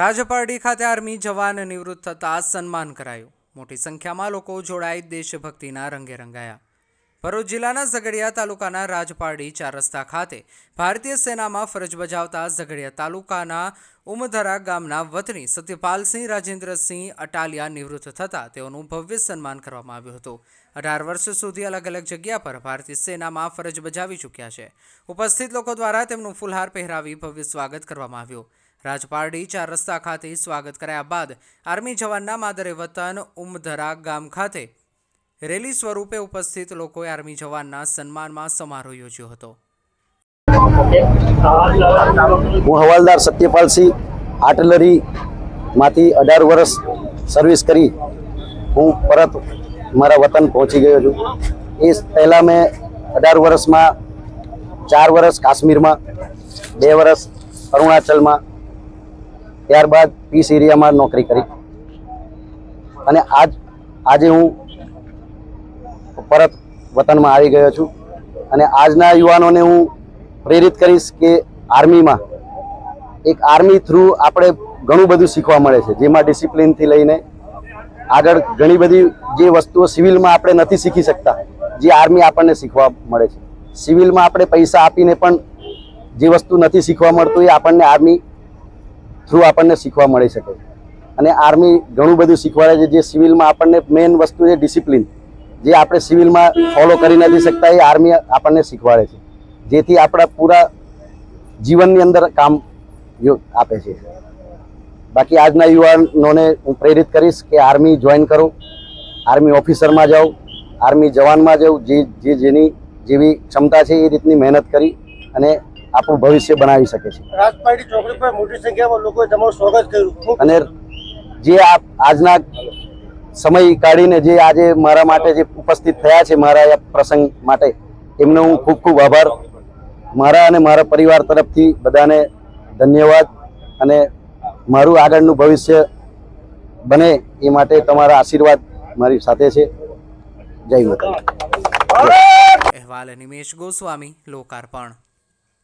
રાજપારડી ખાતે આર્મી જવાન નિવૃત્ત થતાં સન્માન કરાયું. મોટી સંખ્યામાં લોકો જોડાઈ દેશભક્તિના રંગે રંગાયા. ભરૂચ જિલ્લાના ઝઘડિયા તાલુકાના રાજપારડી ચાર રસ્તા ખાતે ભારતીય સેનામાં ફરજ બજાવતા ઝઘડિયા તાલુકાના ઉમધરા ગામના વતની સત્યપાલસિંહ, રાજેન્દ્રસિંહ અટાલિયા નિવૃત્ત થતાં તેઓનું ભવ્ય સન્માન કરવામાં આવ્યું હતું. અઢાર વર્ષ સુધી અલગ અલગ જગ્યા પર ભારતીય સેનામાં ફરજ બજાવી ચૂક્યા છે. ઉપસ્થિત લોકો દ્વારા તેમનું ફુલહાર પહેરાવી ભવ્ય સ્વાગત કરવામાં આવ્યું. રાજપારડી ચાર રસ્તા ખાતે સ્વાગત કર્યા બાદ આર્મી જવાનના માદરે વતન ઉમધરા ગામ ખાતે રેલી સ્વરૂપે ઉપસ્થિત લોકોએ આર્મી જવાનના સન્માનમાં સમારોહ યોજ્યો હતો. હું હવાલદાર સત્યપાલસિંહ આર્ટિલરીમાંથી અઢાર વર્ષ સર્વિસ કરી હું પરત મારા વતન પહોંચી ગયો છું. એ પહેલાં મેં અઢાર વર્ષમાં, ચાર વર્ષ કાશ્મીરમાં, બે વર્ષ અરુણાચલમાં ત્યારબાદ પીસ એરિયામાં નોકરી કરી. અને આજ, આજે હું પરત વતનમાં આવી ગયો છું. અને આજના યુવાનોને હું પ્રેરિત કરીશ કે આર્મીમાં એક આર્મી થ્રુ આપણે ઘણું બધું શીખવા મળે છે. જેમાં ડિસિપ્લિનથી લઈને આગળ ઘણી બધી જે વસ્તુઓ સિવિલમાં આપણે નથી શીખી શકતા, જે આર્મી આપણને શીખવા મળે છે. સિવિલમાં આપણે પૈસા આપીને પણ જે વસ્તુ નથી શીખવા મળતું એ આપણને આર્મી થ્રુ આપણને શીખવા મળી શકે. અને આર્મી ઘણું બધું શીખવાડે છે, જે સિવિલમાં આપણને મેઇન વસ્તુ છે ડિસિપ્લિન જે આપણે સિવિલમાં ફોલો કરી નથી શકતા, એ આર્મી આપણને શીખવાડે છે. જેથી આપણા પૂરા જીવનની અંદર કામ આપે છે. બાકી આજના યુવાનોને હું પ્રેરિત કરીશ કે આર્મી જોઈન કરો. આર્મી ઓફિસરમાં જાઓ. આર્મી જવાનમાં જાઓ. જે જેની જેવી ક્ષમતા છે એ રીતની મહેનત કરી અને આપણું ભવિષ્ય બનાવી શકે છે. રાજપાટી ચોકડી પર મોટી સંખ્યામાં લોકોએ તમારું સ્વાગત કર્યું. અને જે આ આજના સમય કાઢીને જે આજે મારા માટે જે ઉપસ્થિત થયા છે મારા આ પ્રસંગ માટે એમનો હું ખૂબ ખૂબ આભાર. મારા અને મારા પરિવાર તરફથી બધાને ધન્યવાદ અને મારું આગળનું ભવિષ્ય બને એ માટે તમારા આશીર્વાદ મારી સાથે છે. જય માતા અહેવાલ નિમેશ ગોસ્વામી લોકાર્પણ.